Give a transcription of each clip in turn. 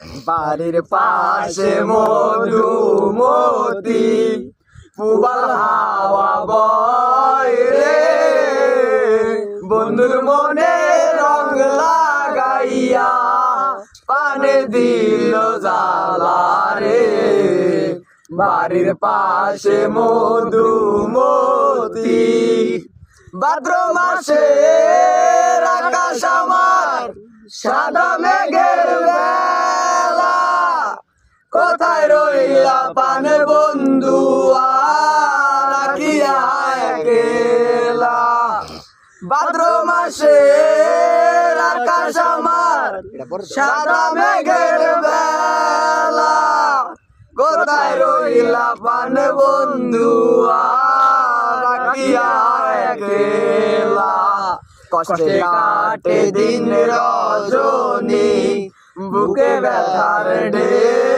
বাড়ির পাশে মধুমতি পুবাল হাওয়া বয় রে বন্ধুর মনে রং লাগাইয়া পানে দিল জালা রে বাড়ির পাশে মধু মধুমতি ভাদ্র মাসে আকাশ আমার সাদা মেঘের কোথায় রইলা পানে বন্ধু ভাদ্র মাসে আকাশ আমার, সাদা মেঘের বেলা। কোথায় রইলা পানে বন্ধু কষ্টে কাটে দিন রজনী, বুকে ব্যথার ঢেউ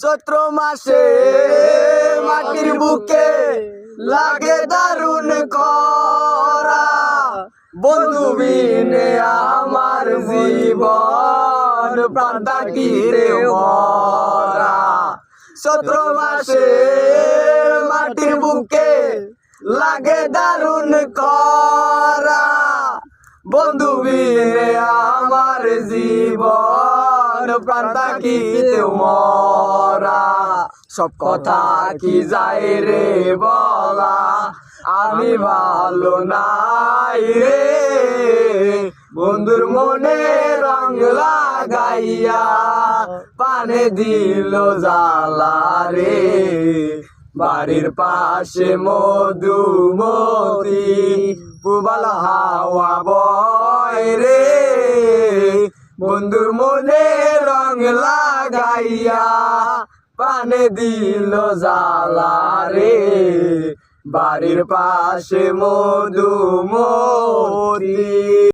চৈত্র মাসে মাটির বুকে লাগে দারুণ করা বন্ধু বিনে আমার জীবন প্রান্তা কিরে মরা চৈত্র মাসে মাটির বুকে লাগে দারুণ করা বন্ধু বিনে আমার জীবন মরা? সব কথা কি যায় রে বলা? আমি ভালো নাই রে। বন্ধুর মনে রং লাগাইয়া পানে দিল জালা রে। বাড়ির পাশে মধুমতি, পুবাল হাওয়া বয় রে। বন্ধুর মনে রং লাগাইয়া পানে দিল জালা রে। বাড়ির পাশে মধুমতি।